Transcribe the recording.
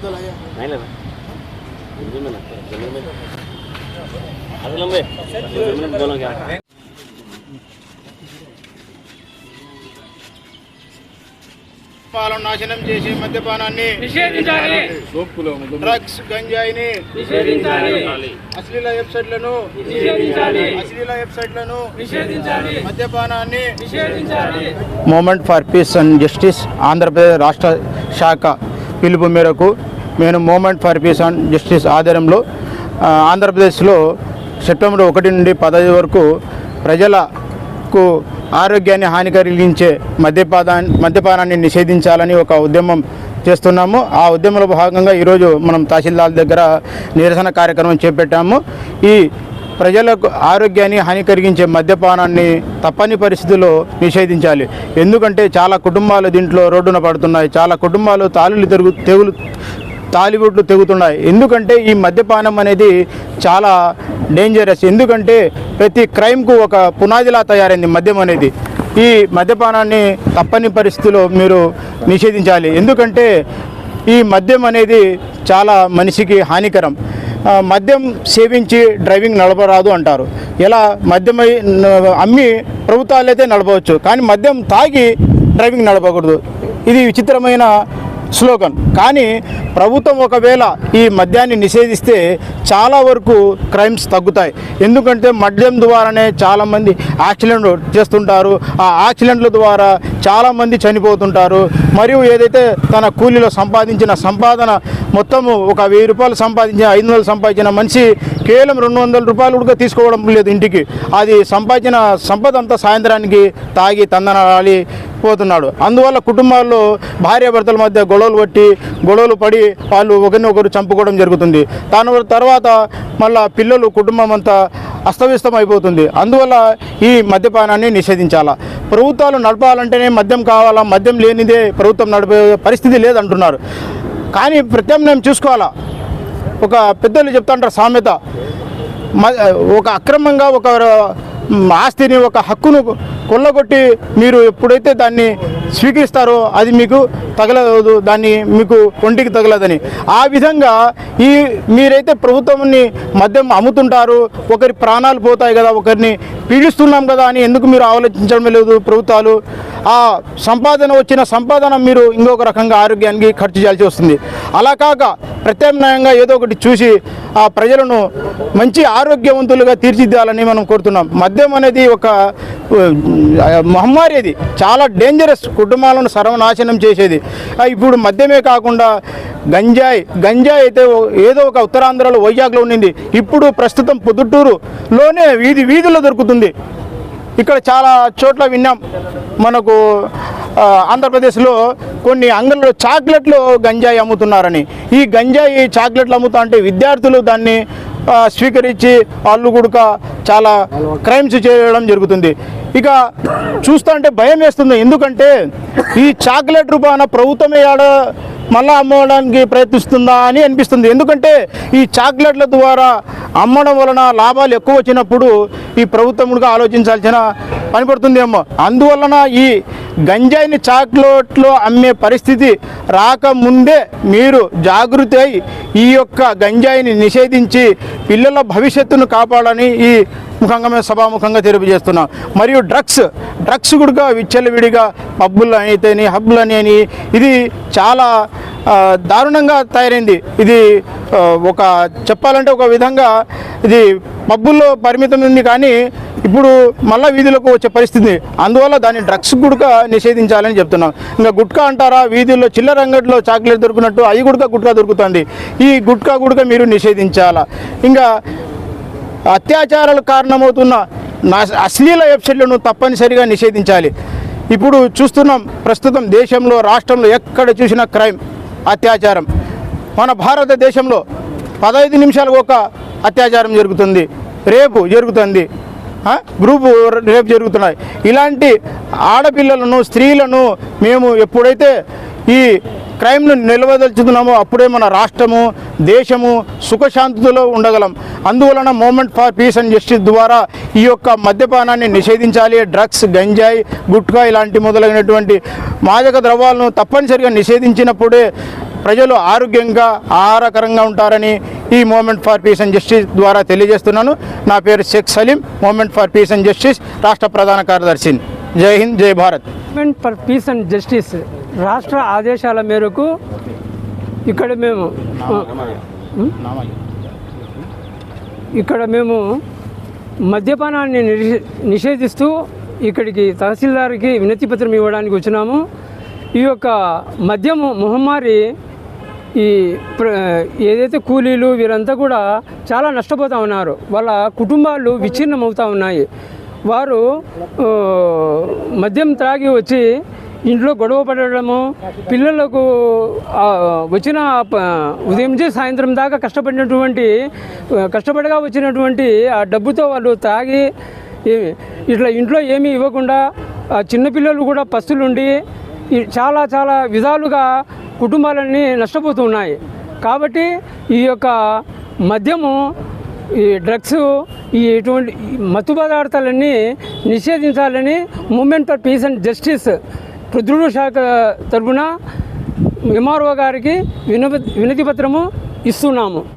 बदल आया नहीं लेना हिंदी में ना जमीन में अभी लंबे जमीन में बोलो क्या పాలన నాశనం చేసే మద్యపానాన్ని నిషేధించాలి డ్రగ్స్ గంజాయిని నిషేధించాలి అశ్లీల వెబ్సైట్లను నిషేధించాలి అశ్లీల వెబ్సైట్లను నిషేధించాలి మద్యపానాన్ని నిషేధించాలి moment for peace and justice Andhra Pradesh రాష్ట్ర శాఖ పిలుపు మేరకు నేను moment for peace and justice ఆధ్వర్యంలో ఆంధ్రప్రదేశ్లో సెప్టెంబర్ ఒకటి నుండి పదహైదు వరకు ప్రజలకు ఆరోగ్యాన్ని హాని కలిగించే మద్యపాదా మద్యపానాన్ని నిషేధించాలని ఒక ఉద్యమం చేస్తున్నాము. ఆ ఉద్యమంలో భాగంగా ఈరోజు మనం తహసీల్దార్ దగ్గర నిరసన కార్యక్రమం చేపట్టాము. ఈ ప్రజలకు ఆరోగ్యాన్ని హాని కలిగించే మద్యపానాన్ని తప్పని పరిస్థితుల్లో నిషేధించాలి. ఎందుకంటే చాలా కుటుంబాలు దీంట్లో రోడ్డున పడుతున్నాయి. చాలా కుటుంబాలు తాళులు తెరుగు తెగులు తాలిబొట్లు తెగుతున్నాయి. ఎందుకంటే ఈ మద్యపానం అనేది చాలా డేంజరస్ ఎందుకంటే ప్రతి క్రైమ్కు ఒక పునాదిలా తయారైంది మద్యం అనేది. ఈ మద్యపానాన్ని తప్పని పరిస్థితిలో మీరు నిషేధించాలి. ఎందుకంటే ఈ మద్యం అనేది చాలా మనిషికి హానికరం. మద్యం సేవించి డ్రైవింగ్ నడపరాదు అంటారు. ఎలా మద్యమై అమ్మి అమ్మి ప్రభుత్వాలైతే నడపవచ్చు కానీ మద్యం తాగి డ్రైవింగ్ నడపకూడదు. ఇది విచిత్రమైన స్లోగన్. కానీ ప్రభుత్వం ఒకవేళ ఈ మద్యాన్ని నిషేధిస్తే చాలా వరకు క్రైమ్స్ తగ్గుతాయి. ఎందుకంటే మద్యం ద్వారానే చాలామంది యాక్సిడెంట్ చేస్తుంటారు. ఆ యాక్సిడెంట్ల ద్వారా చాలామంది చనిపోతుంటారు. మరియు ఏదైతే తన కూలీలో సంపాదించిన సంపాదన మొత్తము ఒక వెయ్యి రూపాయలు సంపాదించిన ఐదు వందలు సంపాదించిన మనిషి కేవలం రెండు వందల రూపాయలు కూడా తీసుకోవడం లేదు ఇంటికి. అది సంపాదించిన సంపద అంతా సాయంత్రానికి తాగి తందనాలి. పోతున్నాడు అందువల్ల కుటుంబాల్లో భార్యాభర్తల మధ్య గొడవలు పట్టి గొడవలు పడి వాళ్ళు ఒకరిని ఒకరు చంపుకోవడం జరుగుతుంది. దాని తర్వాత మళ్ళా పిల్లలు కుటుంబం అంతా అస్తవ్యస్తం అయిపోతుంది. అందువల్ల ఈ మద్యపానాన్ని నిషేధించాలా? ప్రభుత్వాలు నడపాలంటేనే మద్యం కావాలా? మద్యం లేనిదే ప్రభుత్వం నడిపే పరిస్థితి లేదంటున్నారు. కానీ ప్రత్యామ్నాయం చూసుకోవాలా? ఒక పెద్దలు చెప్తాంటారు సామెత. మ- ఒక అక్రమంగా ఒక ఆస్తిని ఒక హక్కును కొల్లగొట్టి మీరు ఎప్పుడైతే దాన్ని స్వీకరిస్తారో అది మీకు తగలదు దాన్ని మీకు ఒంటికి తగలదని. ఆ విధంగా ఈ మీరైతే ప్రభుత్వాన్ని మద్యం అమ్ముతుంటారు ఒకరి ప్రాణాలు పోతాయి కదా ఒకరిని పీడిస్తున్నాం కదా అని ఎందుకు మీరు ఆలోచించడం లేదు ప్రభుత్వాలు? ఆ సంపాదన వచ్చిన సంపాదన మీరు ఇంకొక రకంగా ఆరోగ్యానికి ఖర్చు చేయాల్సి వస్తుంది. అలా కాక ప్రత్యామ్నాయంగా ఏదో ఒకటి చూసి ఆ ప్రజలను మంచి ఆరోగ్యవంతులుగా తీర్చిదిద్దాలని మనం కోరుతున్నాం. మద్యం అనేది ఒక మహమ్మారి అది. చాలా డేంజరస్ కుటుంబాలను సర్వనాశనం చేసేది. ఇప్పుడు మద్యమే కాకుండా గంజాయి గంజాయి అయితే ఏదో ఒక ఉత్తరాంధ్రలో వైజాగ్లో ఉండింది. ఇప్పుడు ప్రస్తుతం పొద్దుటూరులోనే వీధి వీధుల్లో దొరుకుతుంది. ఇక్కడ చాలా చోట్ల విన్నాం. మనకు ఆంధ్రప్రదేశ్లో కొన్ని అంగళ్ళు చాక్లెట్లు గంజాయి అమ్ముతున్నారని. ఈ గంజాయి చాక్లెట్లు అమ్ముతా అంటే విద్యార్థులు దాన్ని స్వీకరించి వాళ్ళు కూడా చాలా క్రైమ్స్ చేయడం జరుగుతుంది. ఇక చూస్తా అంటే భయం వేస్తుంది. ఎందుకంటే ఈ చాక్లెట్ రూపాన ప్రభుత్వమే ఆడ మళ్ళా అమ్మడానికి ప్రయత్నిస్తుందా అని అనిపిస్తుంది. ఎందుకంటే ఈ చాక్లెట్ల ద్వారా అమ్మడం వలన లాభాలు ఎక్కువ వచ్చినప్పుడు ఈ ప్రభుత్వముగా ఆలోచించాల్సిన పని పడుతుందేమో అందువలన ఈ గంజాయిని చాక్లెట్లో అమ్మే పరిస్థితి రాకముందే మీరు జాగృతి అయి ఈ యొక్క గంజాయిని నిషేధించి పిల్లల భవిష్యత్తును కాపాడని ఈ ముఖంగా మేము సభాముఖంగా తెలియజేస్తున్నాం. మరియు డ్రగ్స్ డ్రగ్స్ కూడా విచ్చలవిడిగా పబ్బులు అయితేని హబ్బులు అని ఇది చాలా దారుణంగా తయారైంది. ఇది ఒక చెప్పాలంటే ఒక విధంగా ఇది పబ్బుల్లో పరిమితం ఉంది కానీ ఇప్పుడు మళ్ళా వీధులకు వచ్చే పరిస్థితి. అందువల్ల దాన్ని డ్రగ్స్ గుడక నిషేధించాలని చెప్తున్నాం. ఇంకా గుట్కా అంటారా? వీధుల్లో చిల్లర అంగట్లో చాక్లెట్ దొరికినట్టు అవి గుడక గుట్కా దొరుకుతుంది. ఈ గుట్కా గుడక మీరు నిషేధించాలా? ఇంకా అత్యాచారాలకు కారణమవుతున్న నా అశ్లీల వెబ్సైట్లను తప్పనిసరిగా నిషేధించాలి. ఇప్పుడు చూస్తున్నాం ప్రస్తుతం దేశంలో రాష్ట్రంలో ఎక్కడ చూసినా క్రైమ్ అత్యాచారం. మన భారతదేశంలో పదహైదు నిమిషాలకు ఒక అత్యాచారం జరుగుతుంది రేపు జరుగుతుంది. గ్రూపు రేపు జరుగుతున్నాయి. ఇలాంటి ఆడపిల్లలను స్త్రీలను మేము ఎప్పుడైతే ఈ క్రైమ్ను నిలవదలుచుతున్నామో అప్పుడే మన రాష్ట్రము దేశము సుఖశాంతితో ఉండగలం. అందువలన moment for peace and justice ద్వారా ఈ యొక్క మద్యపానాన్ని నిషేధించాలి. డ్రగ్స్ గంజాయి గుట్కా ఇలాంటి మొదలైనటువంటి మాదక ద్రవ్యాలను తప్పనిసరిగా నిషేధించినప్పుడే ప్రజలు ఆరోగ్యంగా ఆహారకరంగా ఉంటారని ఈ moment for peace and justice ద్వారా తెలియజేస్తున్నాను. నా పేరు Sheikh Saleem. Moment for peace and justice రాష్ట్ర ప్రధాన కార్యదర్శిని. జై హింద్ జై Bharat. Movement for peace and justice రాష్ట్ర ఆదేశాల మేరకు ఇక్కడ మేము ఇక్కడ మేము మద్యపానాన్ని నిషే- నిషేధిస్తూ ఇక్కడికి తహసీల్దార్కి వినతి పత్రం ఇవ్వడానికి వచ్చినాము. ఈ యొక్క మద్యము మహమ్మారి ఈ ఏదైతే కూలీలు వీరంతా కూడా చాలా నష్టపోతూ ఉన్నారు. వాళ్ళ కుటుంబాలు విచ్ఛిన్నమవుతూ ఉన్నాయి. వారు మద్యం త్రాగి వచ్చి ఇంట్లో గొడవ పడడము పిల్లలకు వచ్చిన ఉదయం నుంచి సాయంత్రం దాకా కష్టపడినటువంటి కష్టపడిగా కష్టపడగా వచ్చినటువంటి ఆ డబ్బుతో వాళ్ళు తాగి ఇట్లా ఇంట్లో ఏమీ ఇవ్వకుండా ఆ చిన్నపిల్లలు కూడా పస్తులుండి చాలా చాలా విధాలుగా కుటుంబాలన్నీ నష్టపోతున్నాయి కాబట్టి ఈ యొక్క మద్యము ఈ డ్రగ్స్ ఈ ఇటువంటి మత్తు పదార్థాలన్నీ నిషేధించాలని moment for peace and justice ప్రొద్దుడు శాఖ తరఫున ఎంఆర్ఓ గారికి వినతి వినతి పత్రము ఇస్తున్నాము.